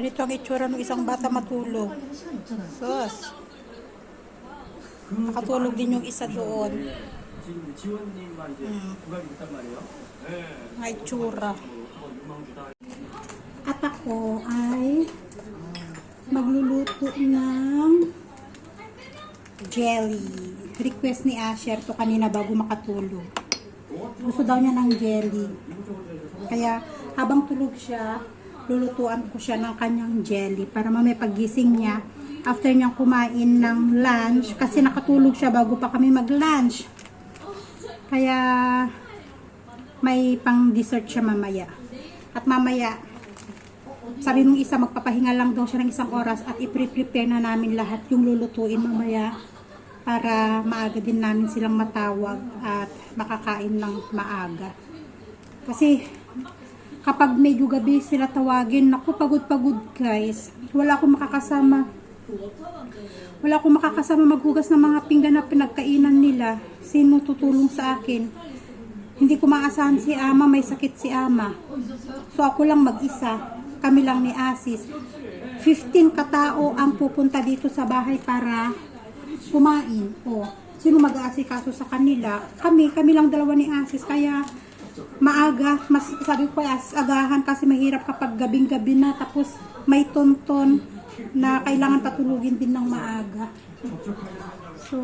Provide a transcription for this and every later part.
Ganito ang itsura ng isang bata matulog. Sus. Nakatulog din yung isa doon. Hmm. Ang itsura. At ako ay magluluto ng jelly. Request ni Asher to kanina bago makatulog. Gusto daw niya ng jelly. Kaya habang tulog siya, lulutuan ko siya ng kanyang jelly para mamaya pagising niya, after niyang kumain ng lunch, kasi nakatulog siya bago pa kami mag-lunch. Kaya may pang dessert siya mamaya. At mamaya, sabi nung isa, magpapahinga lang daw siya ng isang oras at i-prepare na namin lahat yung lulutuin mamaya para maaga din namin silang matawag at makakain ng maaga. Kasi kapag medyo gabi sila tawagin, naku pagod-pagod guys. Wala akong makakasama. Wala akong makakasama maghugas ng mga pinggan na pinagkainan nila. Sino tutulong sa akin? Hindi ko maasahan si Ama, may sakit si Ama. So ako lang mag-isa. Kami lang ni Asis. 15 katao ang pupunta dito sa bahay para kumain. O, sino mag-aasikaso sa kanila? Kami, kami lang dalawa ni Asis. Kaya maaga, mas sabi ko as agahan kasi mahirap kapag gabing-gabi na tapos may tonton na kailangan patulugin din ng maaga. So,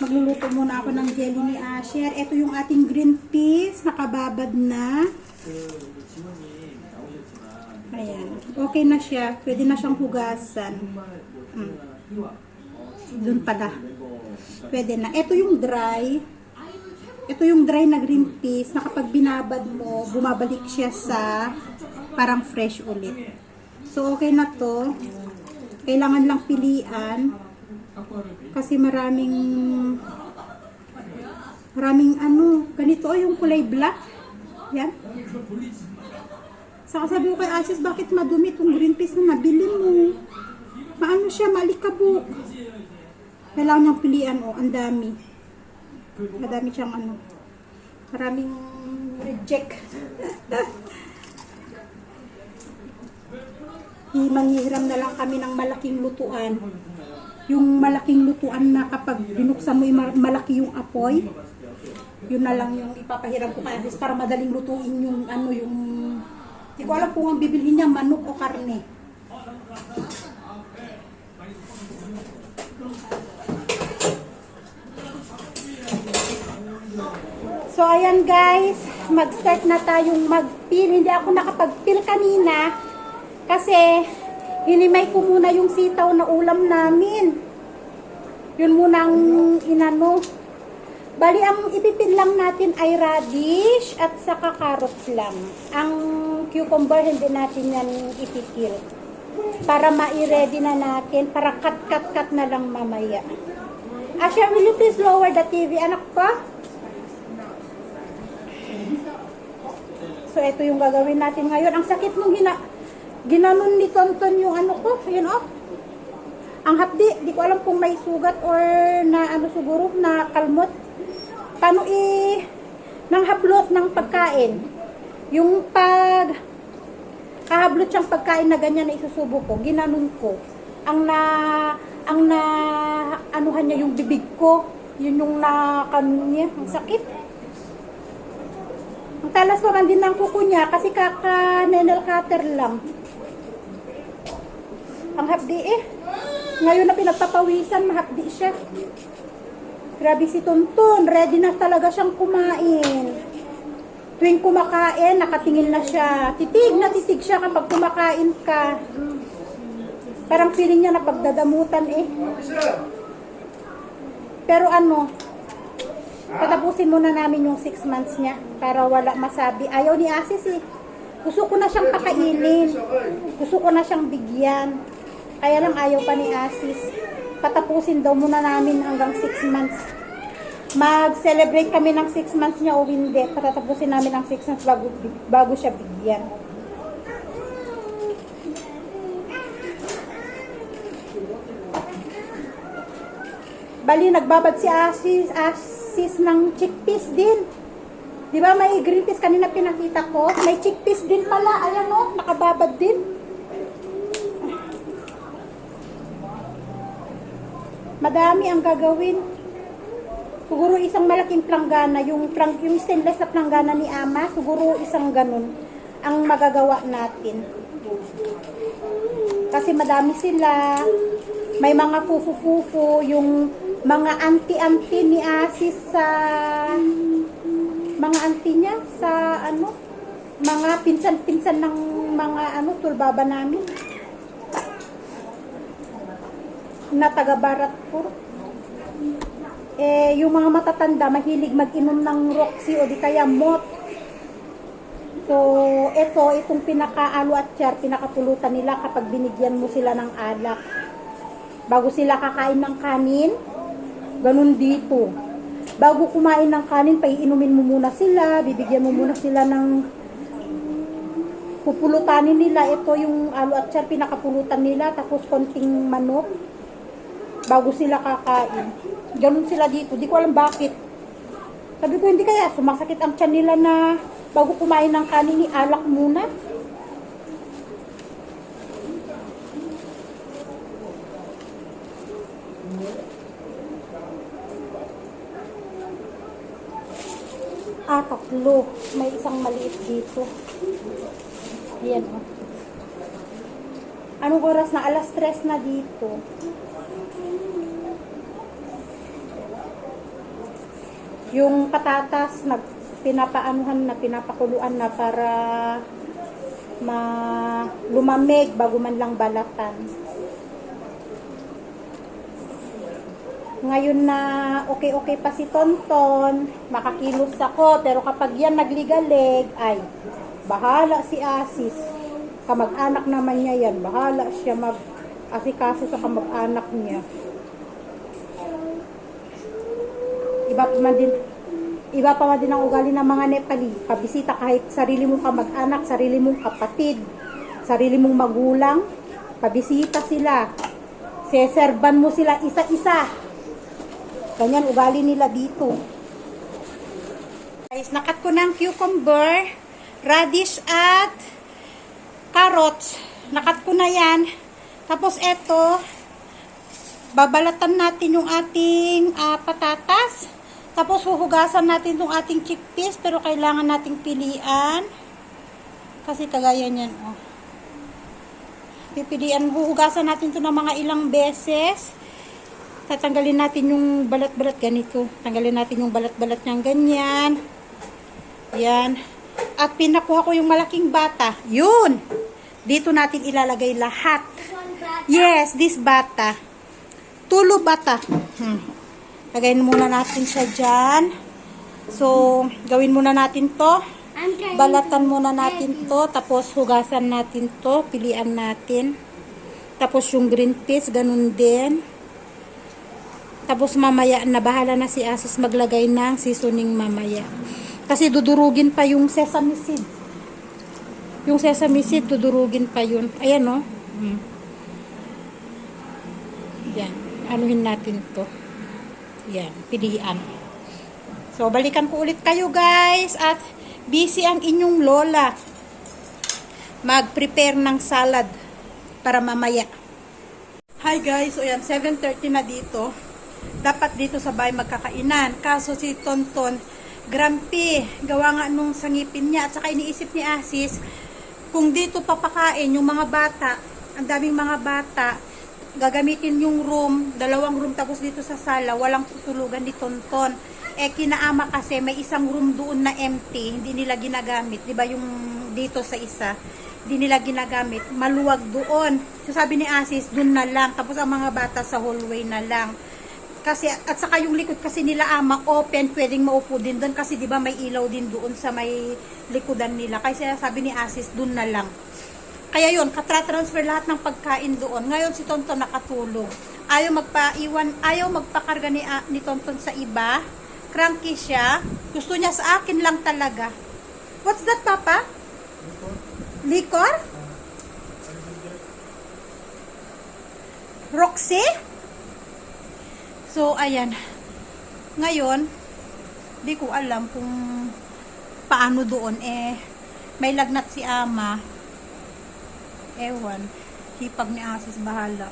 magluluto muna ako ng jelly ni Asher. Ito yung ating green peas, nakababad na. Ayan. Okay na siya. Pwede na siyang hugasan. Hmm. Doon pala. Pwede na. Ito yung dry. Ito yung dry na green peas na kapag binabad mo, bumabalik siya sa parang fresh ulit. So, okay na to. Kailangan lang pilian. Kasi maraming maraming ano, ganito oh, yung kulay black. Yan. Saka sabi ko kay Asis, bakit madumi itong green peas na nabili mo? Maano siya, malikabok. Kailangan niyang pilian, oh, ang dami. Madami siyang ano, maraming reject. Manghihiram na lang kami ng malaking lutuan. Yung malaking lutuan na kapag binuksan mo yung ma- malaki yung apoy, yun na lang yung ipapahiram ko kay Asis para madaling lutuin yung ano yung hindi ko alam kung ang bibilhin niya manok o karne. So ayan guys, mag-start na tayong mag-peel. Hindi ako nakapag-peel kanina kasi hinimay ko muna yung sitaw na ulam namin. Yun muna ang inano. Bali, ang ipipil lang natin ay radish at saka carrots lang. Ang cucumber, hindi natin yan ipipil. Para ma-ready na natin, para cut-cut-cut na lang mamaya. Asha, will you please lower the TV, anak ko? So, ito yung gagawin natin ngayon. Ang sakit nung gina ginanon ni Tonton yung ano ko. Ayun, oh. Ang hapdi, di ko alam kung may sugat or na ano siguro, na kalmot. Paano i nang hablot ng pagkain. Yung pag kahablot siyang pagkain na ganyan na isusubo ko, ginanon ko. Ang na ang na anuhan niya yung bibig ko. Yun yung na kanon niya, ang sakit. Ang talas pa man din ng kuko niya kasi kaka nenel cutter lang. Ang hapdi eh. Ngayon na pinagpapawisan, mahapdi siya. Grabe si Tonton, ready na talaga siyang kumain. Tuwing kumakain, nakatingin na siya. Titig na titig siya kapag kumakain ka. Parang feeling niya na pagdadamutan eh. Pero ano, patapusin muna namin yung 6 months niya para wala masabi. Ayaw ni Asis eh. Gusto ko na siyang pakainin. Gusto ko na siyang bigyan. Kaya lang ayaw pa ni Asis. Patapusin daw muna namin hanggang 6 months. Mag-celebrate kami ng 6 months niya o hindi. Patatapusin namin ang 6 months bago, bago siya bigyan. Bali, nagbabad si Asis, Asis species ng chickpeas din. Di ba, may green peas kanina pinakita ko. May chickpeas din pala. Ayan o, nakababad din. Madami ang gagawin. Siguro isang malaking planggana, yung, plang, yung stainless na planggana ni Ama, siguro isang ganun ang magagawa natin. Kasi madami sila. May mga fufu-fufu, yung mga anti-anti ni Asis sa mga anti niya sa ano mga pinsan-pinsan ng mga ano tulbaba namin na taga Baratpur. Eh, yung mga matatanda, mahilig mag-inom ng Roxy o di kaya Mot. So, ito, itong pinaka-alo at char, pinakapulutan nila kapag binigyan mo sila ng alak. Bago sila kakain ng kanin, ganun dito. Bago kumain ng kanin, paiinumin mo muna sila, bibigyan mo muna sila ng pupulutanin nila. Ito yung alo at char, pinakapulutan nila, tapos konting manok bago sila kakain. Ganun sila dito. Di ko alam bakit. Sabi ko, hindi kaya sumasakit ang tiyan nila na bago kumain ng kanin ni alak muna. Ah, tatlo. May isang maliit dito. Ayan, oh. Anong oras na? Alas 3 na dito. Yung patatas, pinapaanuhan na, pinapakuluan na para ma lumamig bago man lang balatan. Ngayon na okay-okay pa si Tonton, makakilos ako, pero kapag yan nagligalig, ay, bahala si Asis. Kamag-anak naman niya yan, bahala siya mag-asikaso sa kamag-anak niya. Iba pa man din, iba pa man din ang ugali ng mga Nepali. Pabisita kahit sarili mong kamag-anak, sarili mong kapatid, sarili mong magulang, pabisita sila. Seserban mo sila isa-isa. Ganyan ugali nila dito. Guys, nakat ko ng cucumber, radish at carrots. Nakat ko na yan. Tapos eto, babalatan natin yung ating ah, patatas. Tapos huhugasan natin yung ating chickpeas pero kailangan nating pilian. Kasi kagaya niyan, oh. Pipilian, huhugasan natin to ng mga ilang beses. Tatanggalin natin yung balat-balat ganito. Tanggalin natin yung balat-balat niyang ganyan. Yan. At pinakuha ko yung malaking bata. Yun! Dito natin ilalagay lahat. Yes, this bata. Tulo bata. Hmm. Lagayin muna natin siya dyan. So, gawin muna natin to. Balatan muna natin to. Tapos, hugasan natin to. Pilian natin. Tapos, yung green peas, ganun din. Tapos, mamaya na bahala na si Asis maglagay ng seasoning mamaya. Kasi dudurugin pa yung sesame seed. Yung sesame seed, dudurugin pa yun. Ayan, no? Hmm. Yan. Anuhin natin to. Yan. Pilian. So, balikan ko ulit kayo, guys. At, busy ang inyong lola. Mag-prepare ng salad para mamaya. Hi, guys. So, yan. 7.30 na dito. Dapat dito sa bahay magkakainan. Kaso si Tonton, grumpy. Gawa nga nung sangipin niya. At saka iniisip ni Asis, kung dito papakain yung mga bata, ang daming mga bata, gagamitin yung room, dalawang room tapos dito sa sala, walang tutulugan ni Tonton. Eh, kinaama kasi may isang room doon na empty, hindi nila ginagamit. Di ba yung dito sa isa, hindi nila ginagamit. Maluwag doon. So, sabi ni Asis, doon na lang. Tapos ang mga bata sa hallway na lang. Kasi, at saka yung likod kasi nila ama open, pwedeng maupo din doon kasi di ba may ilaw din doon sa may likodan nila. Kasi sabi ni Asis, doon na lang. Kaya yun, katra-transfer lahat ng pagkain doon. Ngayon si Tonton nakatulog. Ayaw magpaiwan, ayaw magpakarga ni, ah, ni Tonton sa iba. Cranky siya. Gusto niya sa akin lang talaga. What's that, Papa? Likor? Roxy? So, ayan. Ngayon, di ko alam kung paano doon. Eh, may lagnat si Ama. Ewan. Hipag ni Asis bahala.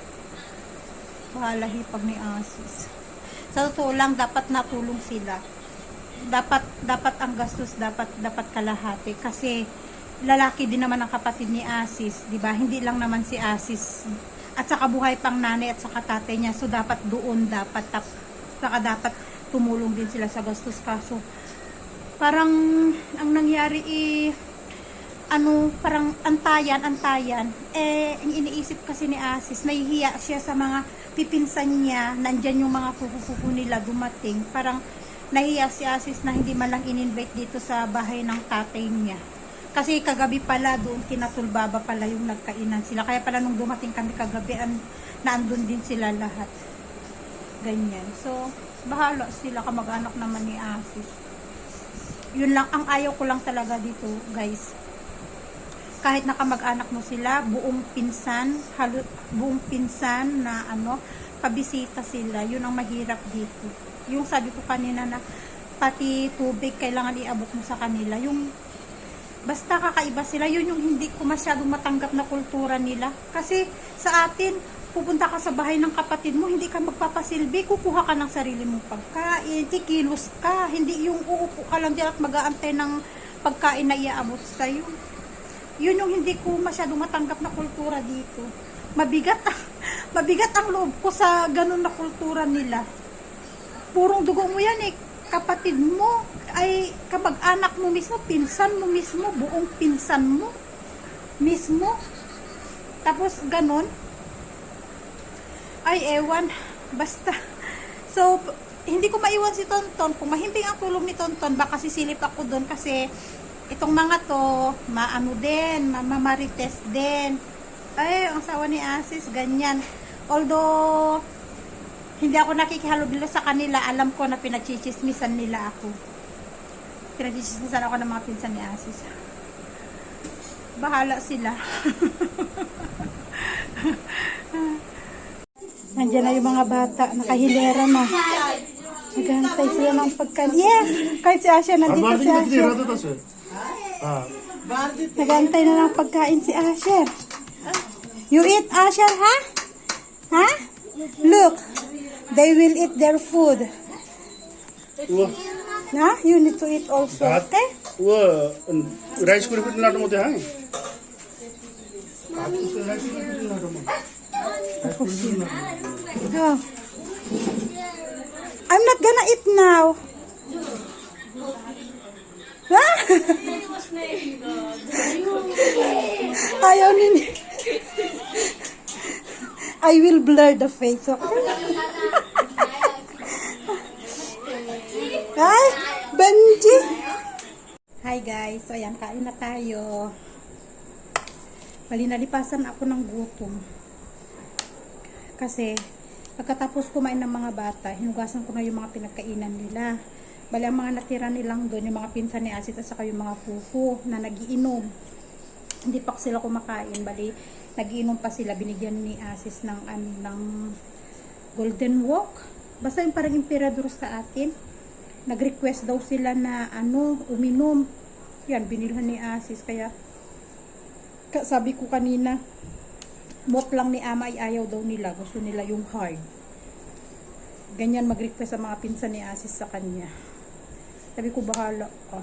Pahalahipag ni Asis. Sa totoo lang, dapat natulong sila. Dapat, dapat ang gastos, dapat, dapat kalahati. Kasi, lalaki din naman ang kapatid ni Asis, di ba? Hindi lang naman si Asis. At saka buhay pang nanay at saka tatay niya. So, dapat doon, dapat, tap, saka dapat tumulong din sila sa gastos. Kaso, parang, ang nangyari eh, ano, parang antayan, antayan. Eh, ang iniisip kasi ni Asis, nahihiya siya sa mga pipinsan niya, nandyan yung mga fufu nila dumating. Parang nahihiya si Asis na hindi man lang in-invite dito sa bahay ng tatay niya. Kasi kagabi pala doon kinatulbaba pala yung nagkainan sila. Kaya pala nung dumating kami kagabi, an, naandun din sila lahat. Ganyan. So, bahala sila kamag-anak naman ni Asis. Yun lang, ang ayaw ko lang talaga dito, guys kahit nakamag-anak mo sila, buong pinsan, halo, buong pinsan na ano, pabisita sila, yun ang mahirap dito. Yung sabi ko kanina na pati tubig kailangan iabot mo sa kanila. Yung basta kakaiba sila, yun yung hindi ko masyadong matanggap na kultura nila. Kasi sa atin, pupunta ka sa bahay ng kapatid mo, hindi ka magpapasilbi, kukuha ka ng sarili mong pagkain, tikilos ka, hindi yung uupo ka lang dyan at mag-aantay ng pagkain na iaabot sa'yo yun yung hindi ko masyadong matanggap na kultura dito. Mabigat, mabigat ang loob ko sa ganun na kultura nila. Purong dugo mo yan eh. Kapatid mo, ay kamag-anak mo mismo, pinsan mo mismo, buong pinsan mo mismo. Tapos ganun. Ay, ewan. Basta. So, hindi ko maiwan si Tonton. Kung mahimbing ang tulong ni Tonton, baka sisilip ako doon kasi itong mga to, maano din, mamarites din. Ay, ang sawa ni Asis, ganyan. Although, hindi ako nakikihalubilo sa kanila, alam ko na pinachichismisan nila ako. Pinachichismisan ako ng mga pinsan ni Asis. Bahala sila. Nandiyan na yung mga bata, nakahilera na. Naghantay sila ng pagkain. Yes! Kahit si Asya, nandito si Asya. Nagantay na ng pagkain si Asher. You eat, Asher, ha? Ha? Look, They will eat their food. Wah. Nah, you need to eat also, That- okay? व rice कुरी कुठे नाटमध्ये हाय Oh. I'm not gonna eat now. Ayaw ni I will blur the face, okay? Hi, Benji! Hi guys, so ayan, kain na tayo. Bali, nalipasan ako ng gutom. Kasi, pagkatapos kumain ng mga bata, hinugasan ko na yung mga pinagkainan nila. Bali, ang mga natira nilang doon, yung mga pinsan ni Asit at saka yung mga fufu na nagiinom. Hindi pa sila kumakain. Bali, nagiinom pa sila. Binigyan ni Asis ng, ano, ng golden walk. Basta yung parang emperador sa atin. Nag-request daw sila na ano, uminom. Yan, binilhan ni Asis. Kaya, ka- sabi ko kanina, bot lang ni ama ay ayaw daw nila. Gusto nila yung hard. Ganyan mag-request sa mga pinsan ni Asis sa kanya. Sabi ko, bahala ka.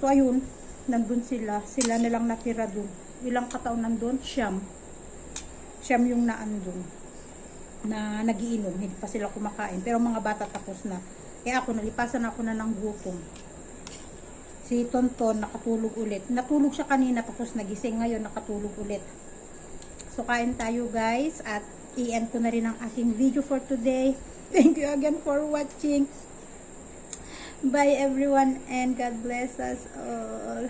So, ayun, nandun sila. Sila nilang natira dun. Ilang kataon nandun? Siyam. Siyam yung naandun. Na nagiinom. Hindi pa sila kumakain. Pero mga bata tapos na. Kaya ako, nalipasan ako na ng gutom. Si Tonton nakatulog ulit. Natulog siya kanina tapos nagising ngayon nakatulog ulit. So kain tayo guys at i-end ko na rin ang aking video for today. Thank you again for watching. Bye everyone and God bless us all.